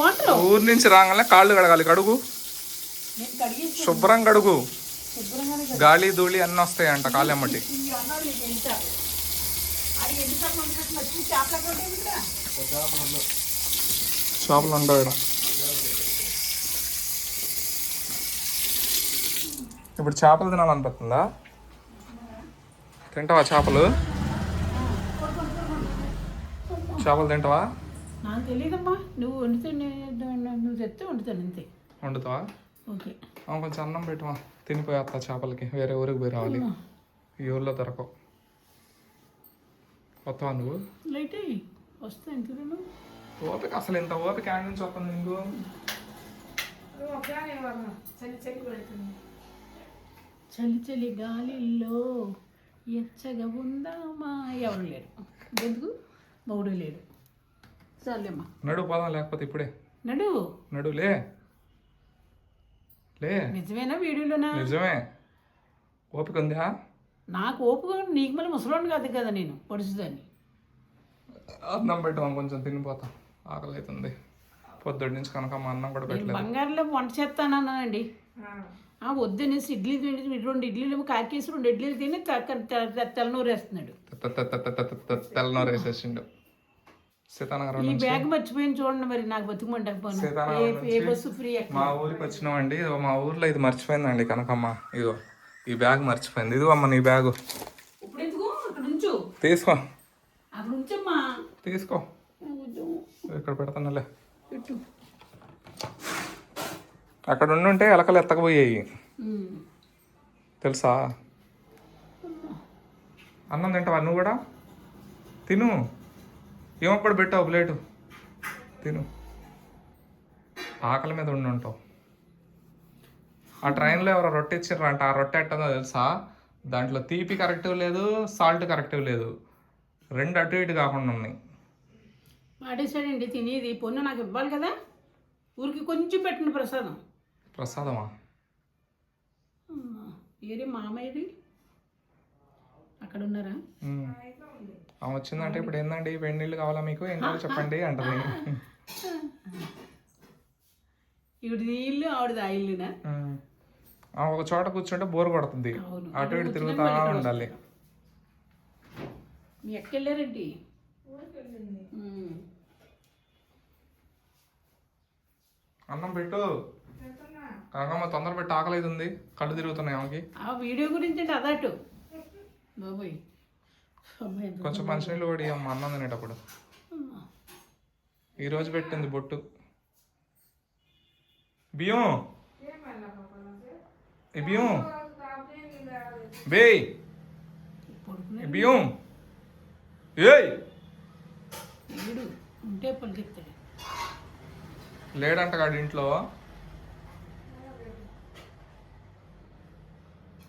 Water? ఊరి నుంచి రాగానే కాళ్ళు కడగాలి. కడుగు. శుభ్రం కడుగు. గాలి ధూళి అన్నీ వస్తాయంట వచ్చి చేపల ఇక్కడ ఉండవు ఈడ. ఇప్పుడు చేపలు తినాలనిపిస్తుందా? తింటావా చేపలు? చేపలు తింటావా? నాకు తెలియదమ్మా నువ్వు వండితే నువ్వు తెస్తే వండుతాను అంతే. వండుతావా? ఓకే. కొంచెం అన్నం పెట్టువా తినిపోయేస్తా చేపలకి. వేరే ఊరికి పోయి రావాలి. ఈ ఊర్లో దొరకవు. వస్తావా నువ్వు? లైట్ వస్తా ఎందుకు ఓపిక అసలు ఇంత ఓపిక యాడ్ నుంచి వస్తుంది నీకు? చలి చలి పెడుతుంది చలి చలి గాలిలో ఎచ్చగా ఉందామా ఎవరు లేరు ఎందుకు? మౌడు లేడు. నడు పోదాం లేకపోతే ఇప్పుడే. నడు. నడు లే. లే. నిజమేనా వీడియోలోనా? నిజమే. ఓపిక ఉందా? నాకు ఓపిక నీకు మళ్ళీ ముసలోని కాదు కదా నేను పొడుచుదాన్ని అన్నం పెట్టాం కొంచెం తినిపోతాం. ఆకలి అవుతుంది పొద్దున్న నుంచి కనుక మా అన్నం కూడా పెట్టలేదు. బంగారులో వంట చేస్తానన్నానండి ఆ. వద్దనేసి ఇడ్లీ తిని రెండు ఇడ్లీలు ఏమో కాకేసి రెండు ఇడ్లీలు తిని తెల్లనూరు వేస్తున్నాడు తెల్లనోరు వేసేసిండు సీతానగరం ఈ బ్యాగ్ మర్చిపోయింది చూడండి మరి నాకు ఎక్కడ? మా ఊరికి వచ్చినామండి. ఇదిగో మా ఊర్లో ఇది మర్చిపోయిందండి కనకమ్మ. ఇదిగో ఈ బ్యాగ్ మర్చిపోయింది. ఇదిగో అమ్మ నీ బ్యాగు. తీసుకో. తీసుకో. ఇక్కడ పెడతానులే. అక్కడ ఉండుంటే ఎలకలు ఎత్తకపోయాయి. తెలుసా? అన్నం తింటావా నువ్వు కూడా? తిను. ఏమప్పుడు పెట్టావు ప్లేటు తిను. ఆకలి మీద ఉండి ఉంటావు. ఆ ట్రైన్లో ఎవరో రొట్టె ఇచ్చారంట ఆ రొట్టె ఎట్టదో తెలుసా? దాంట్లో తీపి కరెక్టివ్ లేదు సాల్ట్ కరెక్టివ్ లేదు. రెండు అటు ఇటు కాకుండా ఉన్నాయి. పాడేశాడండి తినేది. పొన్ను నాకు ఇవ్వాలి కదా. ఊరికి కొంచెం పెట్టండి ప్రసాదం. ప్రసాదమా? ఏరి మామయ్యది? అక్కడ ఉన్నారా. ఆమె వచ్చిందంటే ఇప్పుడు ఏందండి వేడి నీళ్ళు కావాలా మీకు? ఏం కావాలో చెప్పండి అంటది. ఈవిడిది ఇల్లు ఆవిడది ఆ ఇల్లునా? ఉమ్. ఆమె ఒక చోట కూర్చుంటే బోర్ కొడుతుంది. అటు ఇటు తిరుగుతా ఉండాలి. మీ ఉమ్. అన్నం పెట్టు. కాకమ్మ తొందర పెట్టి ఆకలి ఉంది కళ్ళు తిరుగుతున్నాయి ఆమెకి. ఆ వీడియో గురించి అంటే అదటు. బాబోయ్. కొంచెం మంచినీళ్ళు కూడా అమ్మ అన్నం తినేటప్పుడు. అమ్మా. ఈ రోజు పెట్టింది బొట్టు. బియ్యం? ఈ బియ్యం? ఈ బియ్యం. ఏయ్! లేడంట కాడు ఇంట్లో.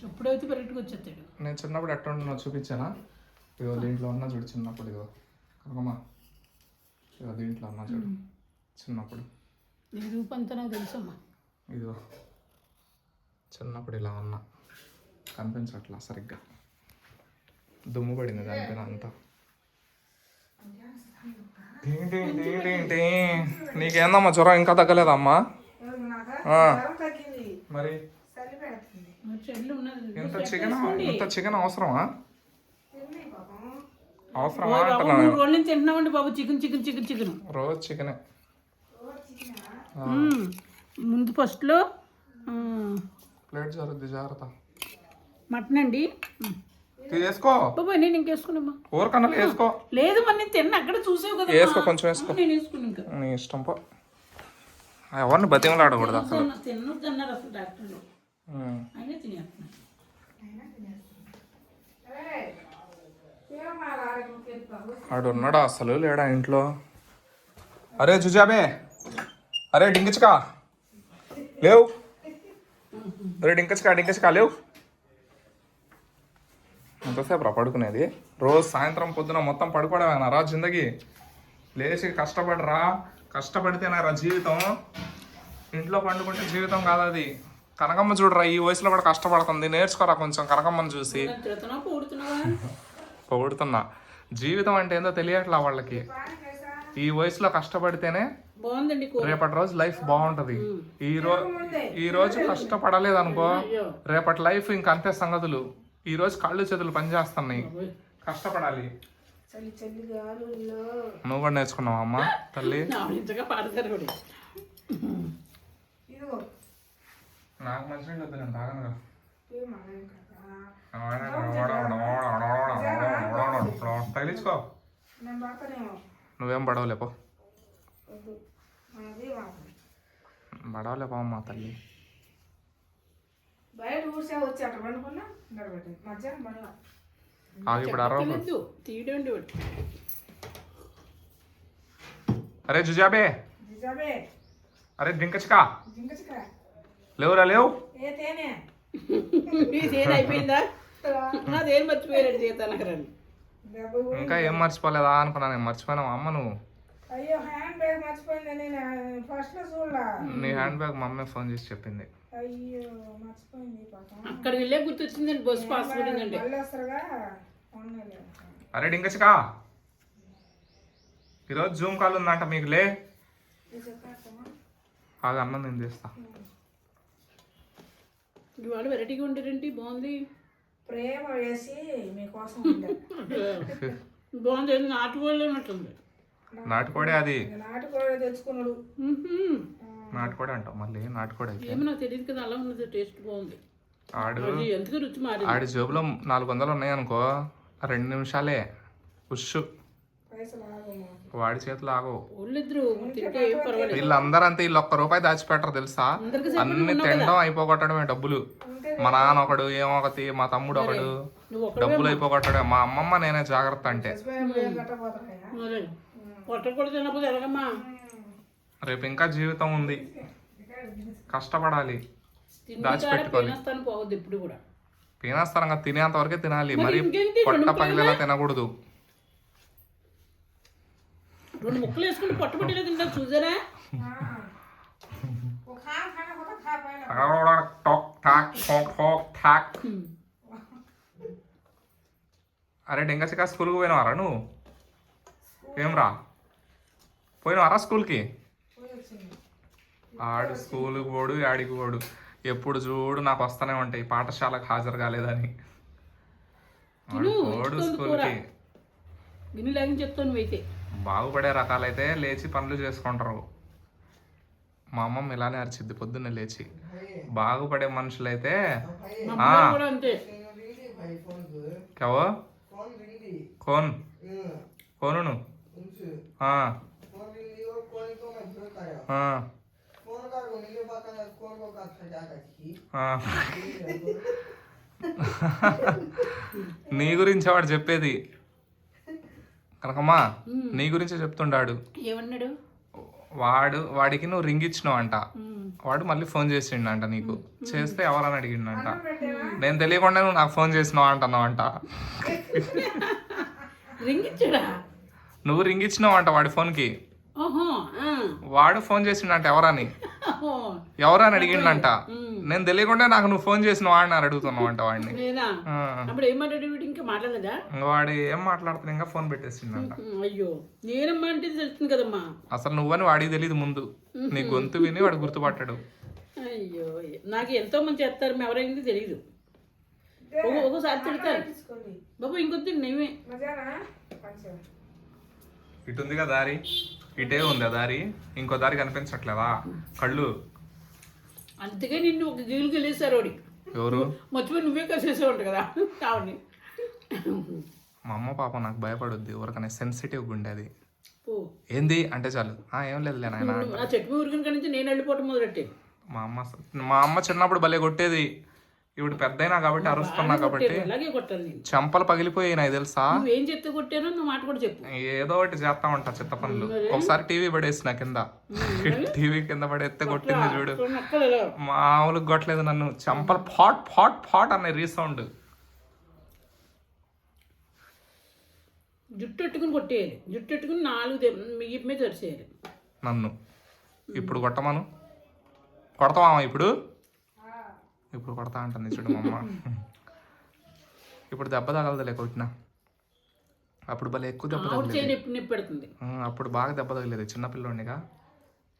చెప్పుడైతే పరిగెట్టుకు వచ్చేస్తాడు నేను చిన్నప్పుడు ఎట్లా ఉంటున్నా చూపించానా? ఇదిగో దీంట్లో ఉన్నా చూడు చిన్నప్పుడు ఇదిగో. కాకమ్మ ఇదిగో దీంట్లో ఉన్నా చూడు. చిన్నప్పుడు. నీ రూపంతా నాకు తెలుసమ్మా. ఇదిగో. చిన్నప్పుడు ఇలా ఉన్నా. కనిపించట్లా సరిగ్గా. దుమ్ము పడింది దానిపైన అంతా. నీకేందమ్మా జ్వరం ఇంకా తగ్గలేదమ్మా. మరి? ఇంత చికెన్ ఇంత చికెన్ అవసరమా? అవసరమా మూడు రోజుల నుంచి తింటున్నామండి బాబు చికెన్ చికెన్ చికెన్ చికెన్. రోజు చికెనే. ముందు ఫస్ట్లో ప్లేట్ జరుగుద్ది జాగ్రత్త. మటన్ అండి. వేసుకో బాబోయ్ నేను ఇంకేసుకున్నామ్మా ఊరకన్నా వేసుకో. లేదు మరి నేను తిన్న అక్కడ చూసావు కదా వేసుకో కొంచెం వేసుకో. నేను వేసుకుని ఇంకా. నీ ఇష్టం పో. ఎవరిని బతిమలు ఆడకూడదు అసలు? అన్నారు అసలు డాక్టర్లు. అయినా ఆడు ఉన్నాడా అసలు లేడా ఇంట్లో? అరే జుజాబే! అరే డింకిచ్కా లేవు! అరే డింకిచ్కా డింకిచ్కా లేవు! ఎంతసేపు రా పడుకునేది? రోజు సాయంత్రం పొద్దున మొత్తం పడుకోవడమేనా రా జిందగీ? లేచి కష్టపడరా? కష్టపడితేనా రా జీవితం? ఇంట్లో పండుకుంటే జీవితం కాదు అది కనకమ్మ చూడరా ఈ వయసులో కూడా కష్టపడుతుంది. నేర్చుకోరా కొంచెం కనకమ్మని చూసి. పొగుడుతున్నా. జీవితం అంటే ఏందో తెలియట్లా వాళ్ళకి. ఈ వయసులో కష్టపడితేనే రేపటి రోజు లైఫ్ బాగుంటది. ఈ రోజు ఈ రోజు కష్టపడలేదు అనుకో రేపటి లైఫ్ ఇంక అంతే సంగతులు. ఈ రోజు కళ్ళు చేతులు పనిచేస్తున్నాయి. కష్టపడాలి. నువ్వు కూడా నేర్చుకున్నావు అమ్మ తల్లి? నాకు మంచి వద్దు నేను తాగను కదా. తగిలించుకో నువ్వేం పడవలేపో పడవలేపో అమ్మ తల్లి బయట ఊసే వచ్చి అక్కడ పండుకున్నా గడబెట్టి మధ్యాహ్నం పడవ ఆగి ఇప్పుడు అరవ లేదు తీయడం అరే జుజాబే నిజమే అరే చిక్క లేవురా లేవు ఏ తేనె ఇదేం అయిపోయిందా నాదేం జీతానగరని దెబ్బ ఊ- ఇంకా ఏం మర్చిపోలేదా అనుకున్నా నేను మర్చిపోయినావు అమ్మ నువ్వు? అయ్యో హ్యాండ్ బ్యాగ్ మర్చిపోయిందని నేను ఫస్ట్లో చూడలా. నీ హ్యాండ్ బ్యాగ్ మా అమ్మే ఫోన్ చేసి చెప్పింది. అయ్యో మర్చిపోయింది పాపం. అక్కడికి వెళ్ళే గుర్తొచ్చిందండి బస్సు పాస్ ఉన్నలే అరే డింకచికా ఈరోజు జూమ్ కాల్ ఉందంట మీకు లే. అన్నం నేను తీస్తా ఇవాళ వెరైటీగా ఉంటారండి బాగుంది. ప్రేమ వేసి మీకోసం ఉండే. బాగుంది. ఏదో నాటు వాళ్ళు ఉన్నట్టుంది. నాటుకోడే అది. నాటుకోడి తెచ్చుకున్నాడు. నాటుకోడే అంటావు. మళ్ళీ నాటుకోడే అయితే. ఏమో నాకు తెలియదు కదా అలా ఉన్నది. టేస్ట్ బాగుంది. ఆడు ఎందుకు రుచి మారింది? ఆడి జేబులో నాలుగు వందలు ఉన్నాయి అనుకో రెండు నిమిషాలే. ఉష్. వాడి చేతులు ఆగవు. వీళ్ళందరూ అంతే వీళ్ళు ఒక్క రూపాయి దాచిపెట్టరు తెలుసా? అన్ని తినడం అయిపోగొట్టడమే డబ్బులు. మా నాన్న ఒకడు ఏమో ఒకటి మా తమ్ముడు ఒకడు డబ్బులు అయిపోగొట్టడే. మా అమ్మమ్మ నేనే జాగ్రత్త అంటే. రేపు ఇంకా జీవితం ఉంది. కష్టపడాలి. దాచిపెట్టుకోవాలి. తినేస్తాను పోవద్దు ఇప్పుడు కూడా. తినేస్తారంగా తినేంత వరకే తినాలి. మరి? పొట్ట రెండు పగిలేలా తినకూడదు. రెండు ముక్కలు వేసుకుని పొట్ట పట్టేలా తింటారు చూసారా? టాక్ టాక్ టాక్ టాక్ అరే డెంగచికా స్కూల్కి పోయినవారా నువ్వు? ఏం రా పోయినవారా స్కూల్కి? ఆడు స్కూల్కి పోడు ఆడికి పోడు. ఎప్పుడు చూడు నాకు వస్తూనే ఉంటాయి. పాఠశాలకు హాజరు కాలేదని. పోడు స్కూల్కి. బాగుపడే రకాలైతే లేచి పనులు చేసుకుంటారు. మా అమ్మమ్మ ఇలానే అరిచిద్ది పొద్దున్నే లేచి. బాగుపడే మనుషులైతే కేవో కోన్. కోను. నీ గురించి వాడు చెప్పేది. కనకమ్మా నీ గురించే చెప్తుండాడు ఏమన్నాడు? వాడు వాడికి నువ్వు రింగ్ ఇచ్చినావు అంట. వాడు మళ్ళీ ఫోన్ చేసిండంట నీకు. చేస్తే ఎవరని అడిగిండంట. నేను తెలియకుండా నువ్వు నాకు ఫోన్ చేసినావు అంటున్నావు అంట రింగ్ ఇచ్చాడా? నువ్వు రింగ్ ఇచ్చినావు అంట వాడి ఫోన్కి. వాడు ఫోన్ చేసిండంట ఎవరని. ఎవరని అడిగిండంట. నేను తెలియకుండా నాకు నువ్వు ఫోన్ చేసినావు అని అడుగుతున్నావు అంట వాడిని. అప్పుడు ఏం మాట్లాడాడు వీడు? ఇంకా మాట్లాడలేదా? ఇంకా వాడు ఏం మాట్లాడుతున్నా ఇంకా ఫోన్ పెట్టేసిండంట ఉమ్, అయ్యో. నేనమ్మా అంటే తెలుస్తుంది కదమ్మా. అసలు నువ్వని వాడికి తెలియదు ముందు. నీ గొంతు విని వాడు గుర్తుపట్టాడు. అయ్యో నాకు ఎంతో మంది చేస్తారు మేము ఎవరైంది తెలియదు ఒక్కొ- ఒక్కోసారి తిడతారు. బాబు ఇంకొద్ది నేమే మజానా? పంచం ఇటు ఉందిగా దారి. ఇటే ఉంది ఆ దారి? ఇంకో దారి కనిపించట్లేదా? కళ్ళు. అందుకే నిన్ను ఒక గీలుకి వెళ్ళేసారు వాడి. ఎవరు? మర్చిపోయి నువ్వే కలిసేసేవాడు కదా కావని మా అమ్మ పాప నాకు భయపడుద్ది ఎవరికైనా సెన్సిటివ్ ఉండేది ఏంది? అంటే చాలు. ఆ ఏం లేదులే నాయన. చెట్టు ఊరికని కాడి నుంచి నేను వెళ్ళిపోవటం మొదలెట్టే మా అమ్మ మా అమ్మ చిన్నప్పుడు భలే కొట్టేది. ఇప్పుడు పెద్దయినా కాబట్టి అరుస్తున్నా కాబట్టి చెంపలు పగిలిపోయాయి తెలుసా? నువ్వేం చెప్తే కొట్టానో నువ్వు మాట కూడా చెప్పు. ఏదో ఒకటి చేస్తా ఉంటా చిత్త పనులు. ఒకసారి టీవీ పడేసిన కింద. టీవీ కింద పడేస్తే కొట్టింది చూడు. మామూలుగా కొట్టలేదు నన్ను. చెంపలు ఫాట్ ఫాట్ ఫాట్ అనే రీసౌండ్. జుట్టు ఎట్టుకుని కొట్టేయాలి జుట్టు ఎట్టుకుని నాలుగు మీద తెరిచేయాలి నన్ను. ఇప్పుడు కొట్టమను. కొడతావా ఇప్పుడు? ఇప్పుడు కొడతా అంటుంది చూడు మా అమ్మ. ఇప్పుడు దెబ్బ తగలదులే కొట్టిన. అప్పుడు భలే ఎక్కువ దెబ్బ తగిలేదు. అప్పుడు బాగా దెబ్బ తగిలేదు చిన్నపిల్లోనిగా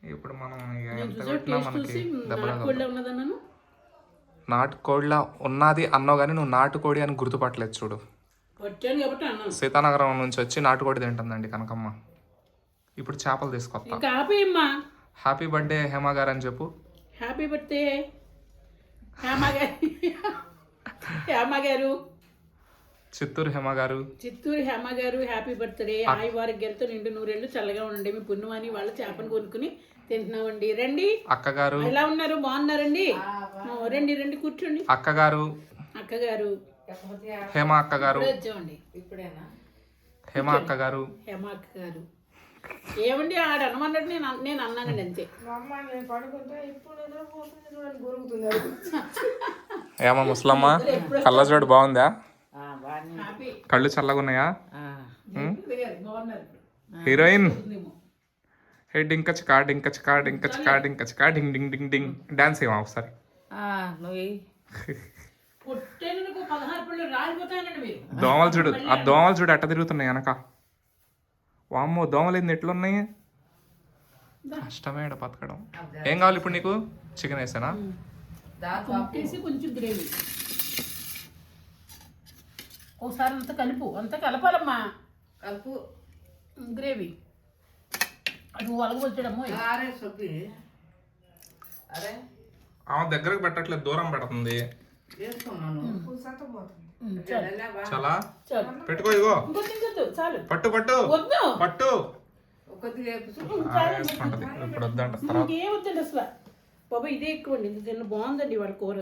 ఇప్పుడు మనం ఎంత కొట్టినా మనకి దెబ్బ ఉన్నదన్నాను నాటుకోడిలా ఉన్నది అన్నావు కానీ నువ్వు నాటుకోడి అని గుర్తుపట్టలేదు చూడు. సీతానగరం నుంచి వచ్చి నాటుకోడి తింటుందండి కనకమ్మ. ఇప్పుడు చేపలు తీసుకొస్తా హ్యాపీ బర్త్డే హేమ గారు అని చెప్పు. Happy birthday. హేమ గారు. హేమ గారు. చిత్తూరు హేమ గారు. చిత్తూరు హేమ గారు హ్యాపీ బర్త్డే. ఆయి వారికి గెలుతూ నిండు నూరేళ్ళు చల్లగా ఉండండి. మీ పుణ్యమాని వాళ్ళ చేపను కొనుక్కుని తింటున్నామండి. రండి. అక్క గారు. ఎలా ఉన్నారు? బాగున్నారండి? ఆ, రండి రండి కూర్చోండి. అక్క గారు. అక్కగారు హేమ అక్క గారు. ఇప్పుడే వచ్చామండి. ఇప్పుడేనా? హేమ అక్క గారు. హేమ అక్క గారు. ఏమండి? ఆడ అనమన్నట్టు నేను నేను అన్నానండి అంతే. మా అమ్మ నేను పడుకుంటే ఇప్పుడు నిద్రపోతుంది చూడండి గురుగుతుంది అది. ఏమ ముసలమ్మ? కళ్ళజోడు బాగుందా? హ్యాపీ. కళ్ళు చల్లగా ఉన్నాయా? బాగున్నారు హీరోయిన్. హే డింక చికా డింక చికా డింక చికా డింక చికా డింగ్ డింగ్ డింగ్ డింగ్. డాన్స్ ఏమా ఒకసారి? దోమలు చూడు ఆ దోమలు చూడు ఎట్ట తిరుగుతున్నాయి వెనక. వామ్మో దోమలు ఏంది ఎట్లున్నాయి? కష్టమే ఈడ బతకడం. ఏం కావాలి ఇప్పుడు నీకు? చికెన్ వేసానా? వేసి కొంచెం గ్రేవీ. ఒకసారి అంతా కలుపు. అంతా కలపాలమ్మా. కలుపు. గ్రేవీ. అది వలగొచ్చడము అరే సొప్పి అరే. ఆమె దగ్గరకు పెట్టట్లేదు దూరం పెడుతుంది. చాలా. చాలు? పెట్టుకో ఇగో. పట్టు పట్టు. పట్టు. ఇప్పుడు వద్దంట వద్దండి అసలు? బాబా ఇదే ఎక్కువ అండి. తిన్న బాగుందండి వాళ్ళ కూర.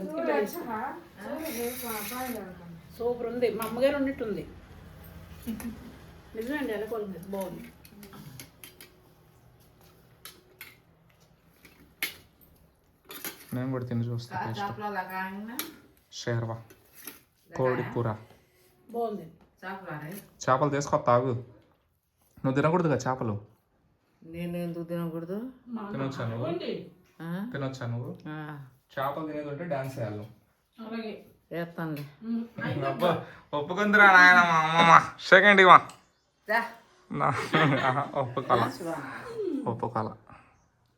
సూపర్ ఉంది. మా అమ్మగారు ఉన్నట్టుంది. నిజమండి ఎలా కూర బాగుంది. నేను కూడా తిని చూస్తా టేస్ట్. చేపల కాయన షేర్వా. కోడి కూర. చేపలు తీసుకొస్తావు నువ్వు తినకూడదుగా చేపలు? నేను ఎందుకు తినకూడదు? తినొచ్చా నువ్వు? తినొచ్చా నువ్వు? ఆ, చేపలు తినేది ఉంటే డాన్స్ చేయాలి అలాగే. చేస్తానులే ఒప్పుకుందిరా నాయన మా అమ్మమ్మ. సెకండ్ ఇవా రా. నా ఒప్పుకోల ఒప్పుకోల